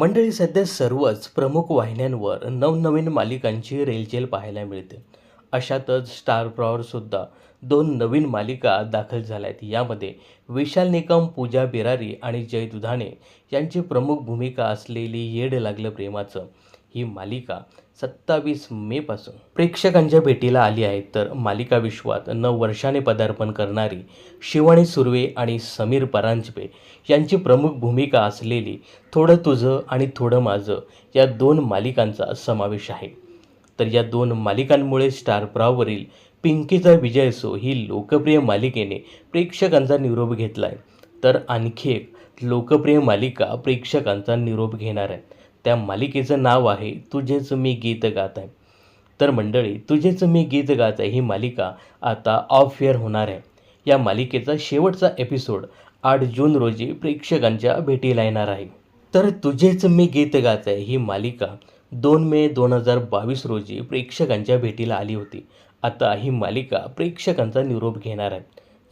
मंडळी सध्या सर्वच प्रमुख वाहिन्यांवर नवनवीन मालिकांची रेलचेल पाहायला मिळते. अशातच स्टार प्रॉवरसुद्धा दोन नवीन मालिका दाखल झाल्या आहेत यामध्ये विशाल निकम पूजा बिरारी आणि जय दुधाणे यांची प्रमुख भूमिका असलेली येड लागलं प्रेमाचं. ही मालिका सत्तावीस मेपासून प्रेक्षकांच्या भेटीला आली आहे तर मालिका विश्वात नऊ वर्षाने पदार्पण करणारी शिवानी सुर्वे आणि समीर परांजपे यांची प्रमुख भूमिका असलेली थोडं तुझं आणि थोडं माझं या दोन मालिकांचा समावेश आहे. तर या दोन मालिकांमुळे स्टार प्रॉवरील पिंकीचा विजय असो ही लोकप्रिय मालिकेने प्रेक्षकांचा निरोप घेतला आहे तर आणखी एक लोकप्रिय मालिका प्रेक्षकांचा निरोप घेणार आहे. त्या मालिकेचं नाव आहे तुझेच मी गीत गात आहे. तर मंडळी तुझेच मी गीत गात आहे ही मालिका आता ऑफ एअर होणार आहे. या मालिकेचा शेवटचा एपिसोड आठ जून रोजी प्रेक्षकांच्या भेटीला येणार आहे. तर तुझेच मी गीत गात आहे ही मालिका दोन मे दोन हजार बावीस रोजी प्रेक्षकांच्या भेटीला आली होती. आता ही मालिका प्रेक्षकांचा निरोप घेणार आहे.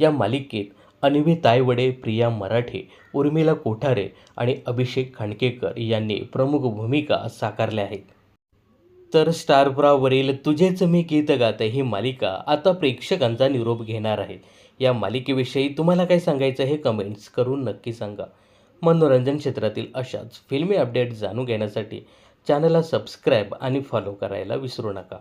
या मालिकेत अन्वी तायवडे प्रिया मराठे उर्मिला कोठारे आणि अभिषेक खांडकेकर यांनी प्रमुख भूमिका साकारल्या आहेत. तर स्टारप्रावरील तुझेच मी गीत गात ही मालिका आता प्रेक्षकांचा निरोप घेणार आहे. या मालिकेविषयी तुम्हाला काय सांगायचं हे कमेंट्स करून नक्की सांगा. मनोरंजन क्षेत्रातील अशाच फिल्मी अपडेट जाणून घेण्यासाठी चॅनलला सबस्क्राईब आणि फॉलो करायला विसरू नका.